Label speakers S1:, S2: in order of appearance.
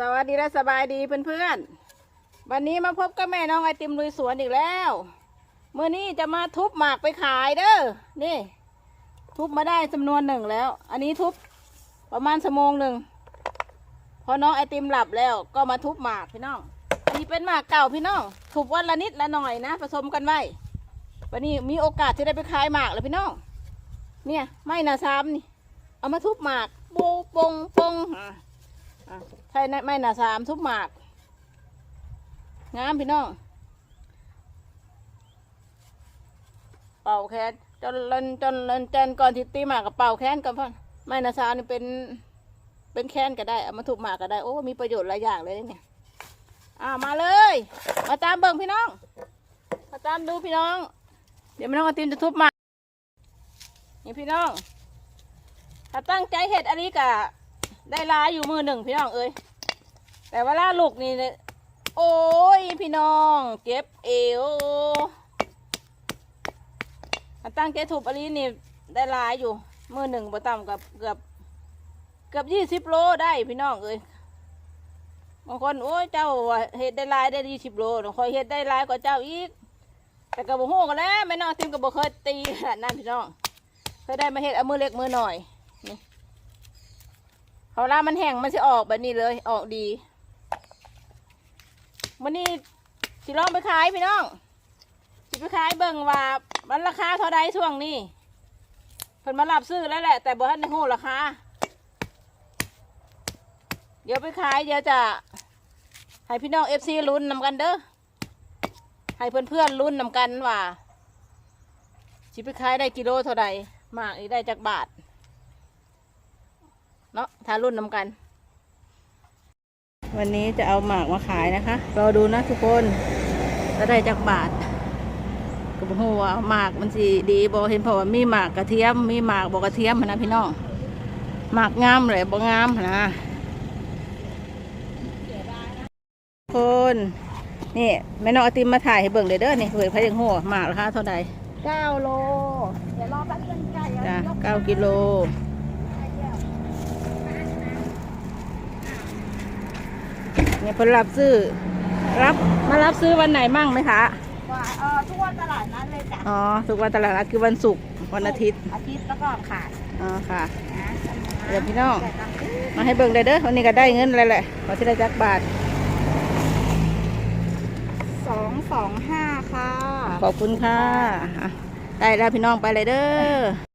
S1: สวัสดีและสบายดีเพื่อนๆ วันนี้มาพบกับแม่น้องไอติมลุยสวนอีกแล้วเมื่อนี้จะมาทุบหมากไปขายเด้อ นี่ ทุบมาได้จำนวนหนึ่งแล้ว อันนี้ทุบประมาณชั่วโมงหนึ่งพอน้องไอติมหลับแล้วก็มาทุบหมากพี่น้อง อันนี้เป็นหมากเก่าพี่น้อง ทุบวันละนิดละหน่อยนะผสมกันไว้ วันนี้มีโอกาสที่ได้ไปขายหมากแล้วพี่น้อง เนี่ยไม่นาซ้ำนี่ เอามาทุบหมากโบงปงปง อะอะใช่นะไม่นาสามทุบหมาก งามพี่น้อง เป่าแค้นจนเลนจนเลนจนก่อนที่ตีหมากกับเป่าแค้นก่อนพ่อไม่นาสามนี่เป็น เป็นแค้นก็ได้เอามาทุบหมากก็ได้ โอ้ มีประโยชน์หลายอย่างเลยเนี่ยอ่ามาเลย มาตามเบิ่งพี่น้อง มาตามดูพี่น้อง เดี๋ยวแม่น้องอาติมจะทุบหมากนี่พี่น้อง ถ้าตั้งใจเห็ดอันนี้กะ ได้ลายอยู่มือหนึ่งพี่น้องเอ้ยแต่เวลาลูกนี่เนี่ยโอ้ยพี่น้องเจ็บเอวตั้งใจถูกอันนี้นี่ได้ลายอยู่มือหนึ่งบ่ต่ำกับเกือบเกือบยี่สิบโลได้พี่น้องเอ้ยบางคนโอ้ยเจ้าเห็ดได้ลายได้ยี่สิบโลคอยเห็ดได้ลายกว่าเจ้าอีก แต่กระบอกหูกันแล้วไม่น้องทิมกระบอกเคยตีนาดนั้นพี่น้องเคยได้มาเห็ดเอามือเล็กมือหน่อย เขาล่ามันแห้งมันจะออกแบบนี้เลยออกดีมันนี่สิลองไปขายพี่น้องสิไปขายเบิ่งว่ามันราคาเท่าใดช่วงนี้เพิ่นมารับซื้อแล้วแหละ แต่บ่ทันได้ฮู้ราคาเดี๋ยวไปขายเดี๋ยวจะให้พี่น้องเอฟซีลุ้นนำกันเด้อให้เพื่อนๆลุ้นนำกันว่าสิไปขายได้กิโลเท่าใดหมากนี่ได้จากบาท เนาะทารุ่นนำกัน วันนี้จะเอาหมากมาขายนะคะรอดูนะทุกคนจะได้จากบาทก็บอกว่าหมากมันสิดีบอเห็นเพราะว่ามีหมากกระเทียม มีหมากบอกกระเทียมหั้นนะพี่น้องหมากงามเลยบองามหั้นนะคนนี่แม่น้องเอาติมมาถ่ายให้เบิ่งเลยเด้อนี่เผยพายังหัวหมากราคาเท่าใด
S2: เก้าโล เดี๋ยวรอแป๊บนึงไก่
S1: จ้ะเก้ากิโล เนี่ยเพิ่นรับซื้อ รับมารับซื้อวันไหนมั่งไหมคะ
S2: ว่าเออทุกวันตลาดนัดเลยจ้ะ
S1: อ๋อทุกวันตลาดนัดคือวันศุกร์วันอาทิตย์
S2: อาทิตย์แล้วก็ขาด
S1: อ๋อค่ะ
S2: นะ
S1: เดี๋ยวพี่น้อง
S2: แต่ตามที่
S1: มาให้เบิ่งได้เด้อวันนี้ก็ได้เงินแล้วแหละขอที่ได้จักบาท
S2: สองสองห้าค่ะ
S1: ขอบคุณค่ะอะได้แล้วพี่น้องไปเลยเด้อ